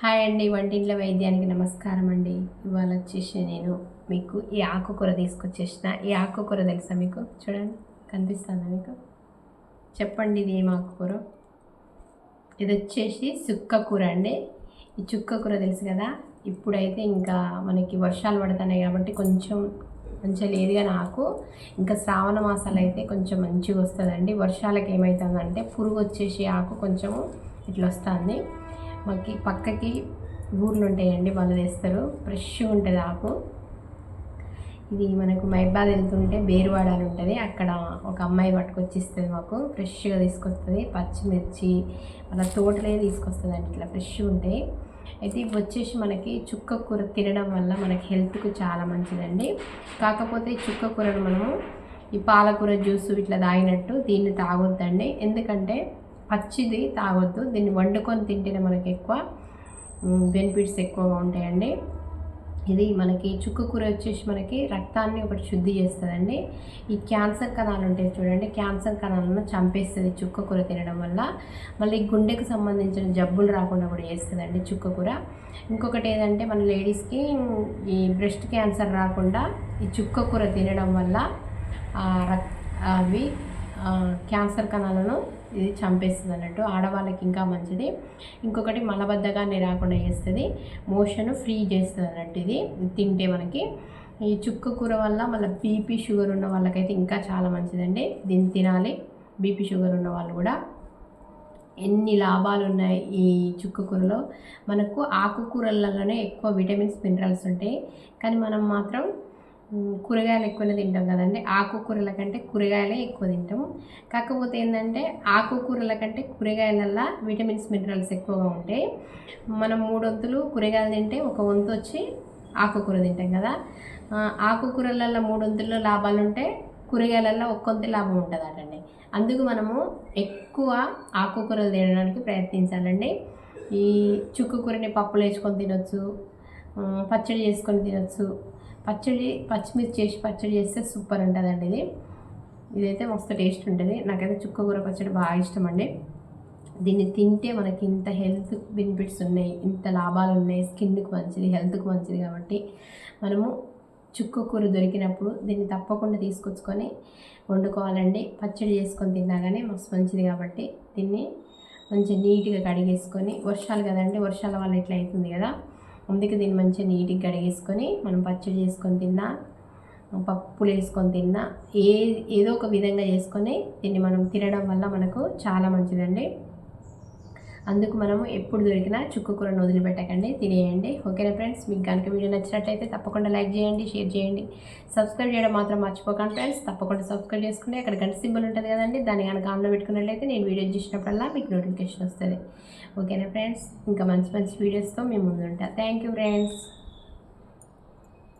Hi అండి వంటింట్ల వైద్యానికి నమస్కారం అండి ఇవాళ వచ్చేసి నేను మీకు ఈ ఆకుకూర తీసుకొచ్చేసిన. ఈ ఆకుకూర తెలుసా మీకు? చూడండి కనిపిస్తుందా మీకు? చెప్పండి ఇది ఏం ఆకుకూర? ఇది వచ్చేసి చుక్కకూర అండి. ఈ చుక్క కూర తెలుసు కదా? ఇప్పుడైతే ఇంకా మనకి వర్షాలు పడుతున్నాయి కాబట్టి కొంచెం మంచిగా లేదు కానీ ఆకు. ఇంకా శ్రావణ మాసాలు అయితే కొంచెం మంచిగా వస్తుందండి. వర్షాలకు ఏమవుతుందంటే పురుగు వచ్చేసి ఆకు కొంచెము ఇట్లా వస్తుంది. మాకు పక్కకి ఊర్లు ఉంటాయండి వాళ్ళు తెస్తారు. ఫ్రెష్గా ఉంటుంది ఆకు. ఇది మనకు మైబాద్ వెళ్తుంటే బేరువాడ అని ఉంటుంది. అక్కడ ఒక అమ్మాయి పట్టుకొచ్చి ఇస్తుంది మాకు. ఫ్రెష్గా తీసుకొస్తుంది. పచ్చిమిర్చి వాళ్ళ తోటలే తీసుకొస్తుంది అంటే ఇట్లా ఫ్రెష్గా ఉంటాయి. అయితే ఇవి వచ్చేసి మనకి చుక్క కూర తినడం వల్ల మనకి హెల్త్కు చాలా మంచిదండి. కాకపోతే చుక్క కూరను మనము ఈ పాలకూర జ్యూస్ ఇట్లా తాగినట్టు దీన్ని తాగొద్దండి. ఎందుకంటే పచ్చిది తాగొద్దు. దీన్ని వండుకొని తింటేనే మనకి ఎక్కువ బెనిఫిట్స్ ఎక్కువగా ఉంటాయండి. ఇది మనకి చుక్కు కూర వచ్చేసి మనకి రక్తాన్ని ఒకటి శుద్ధి చేస్తుందండి. ఈ క్యాన్సర్ కణాలు ఉంటాయి చూడండి. క్యాన్సర్ కణాలను చంపేస్తుంది చుక్క కూర తినడం వల్ల. మళ్ళీ గుండెకు సంబంధించిన జబ్బులు రాకుండా కూడా చేస్తుందండి చుక్క కూర. ఇంకొకటి ఏంటంటే మన లేడీస్కి ఈ బ్రెస్ట్ క్యాన్సర్ రాకుండా ఈ చుక్క కూర తినడం వల్ల రక్ అవి క్యాన్సర్ కణాలను ఇది చంపేస్తుంది అన్నట్టు. ఆడవాళ్ళకి ఇంకా మంచిది. ఇంకొకటి మలబద్ధకాన్ని రాకుండా చేస్తుంది. మోషన్ ఫ్రీ చేస్తుంది అన్నట్టు ఇది. తింటే మనకి. ఈ చుక్క కూర వల్ల మళ్ళీ బీపీ షుగర్ ఉన్న వాళ్ళకైతే ఇంకా చాలా మంచిదండి. దీన్ని తినాలి. బీపీ షుగర్ ఉన్న వాళ్ళు కూడా. ఎన్ని లాభాలు ఉన్నాయి ఈ చుక్క కూరలో. మనకు ఆకుకూరలలోనే ఎక్కువ విటమిన్స్ మినరల్స్ ఉంటాయి. కానీ మనం మాత్రం కూరగాయలు ఎక్కువనే తింటాం కదండి. ఆకుకూరల కంటే కూరగాయలే ఎక్కువ తింటాము. కాకపోతే ఏంటంటే ఆకుకూరల కంటే కూరగాయలల్లో విటమిన్స్ మినరల్స్ ఎక్కువగా ఉంటాయి. మనం మూడు వంతులు కూరగాయలు తింటే ఒక వంతు వచ్చి ఆకుకూర తింటాం కదా. ఆకుకూరలలో మూడు వంతుల్లో లాభాలు ఉంటే కూరగాయలల్లో ఒక్కొంత లాభం ఉంటుంది అటండి అందుకు మనము ఎక్కువ ఆకుకూరలు తినడానికి ప్రయత్నించాలండి. ఈ చుక్కు కూరని పప్పులు వేసుకొని తినొచ్చు పచ్చడి చేసుకొని తినొచ్చు పచ్చడి పచ్చిమిర్చి చేసి పచ్చడి చేస్తే సూపర్ ఉంటుందండి ఇది. ఇదైతే మస్తు టేస్ట్ ఉంటుంది. నాకైతే చుక్క కూర పచ్చడి బాగా ఇష్టం అండి. దీన్ని తింటే మనకి ఇంత హెల్త్ బెనిఫిట్స్ ఉన్నాయి ఇంత లాభాలు ఉన్నాయి స్కిన్కి మంచిది హెల్త్కి మంచిది కాబట్టి మనము చుక్క కూర దొరికినప్పుడు దీన్ని తప్పకుండా తీసుకొచ్చుకొని వండుకోవాలండి. పచ్చడి చేసుకొని తిన్నా కానీ మస్తు మంచిది కాబట్టి దీన్ని మంచిగా నీట్గా కడిగేసుకొని వర్షాలు కదండి వర్షాల వల్ల ఇట్లా అవుతుంది కదా? అందుకే దీన్ని మంచిగా నీట్గా కడిగేసుకొని మనం పచ్చడి చేసుకొని తిన్నా పప్పులు వేసుకొని తిన్నా ఏ ఏదో ఒక విధంగా చేసుకొని దీన్ని మనం తినడం వల్ల మనకు చాలా మంచిదండి. అందుకు మనము ఎప్పుడు దొరికినా చుక్క కూరను వదిలిపెట్టకండి తినేయండి. ఓకేనా ఫ్రెండ్స్ మీకు కనుక వీడియో నచ్చినట్లయితే తప్పకుండా లైక్ చేయండి షేర్ చేయండి. సబ్స్క్రైబ్ చేయడం మాత్రం మర్చిపోకండి ఫ్రెండ్స్ తప్పకుండా సబ్స్క్రైబ్ చేసుకుంటే అక్కడ గంట సింబల్ ఉంటుంది కదండి దాన్ని కనుక ఆన్లో పెట్టుకున్నట్లయితే నేను వీడియో చూసినప్పుడల్లా మీకు నోటిఫికేషన్ వస్తుంది. ఓకేనా ఫ్రెండ్స్ ఇంకా మంచి మంచి వీడియోస్తో మేము ముందుంటా. Thank you friends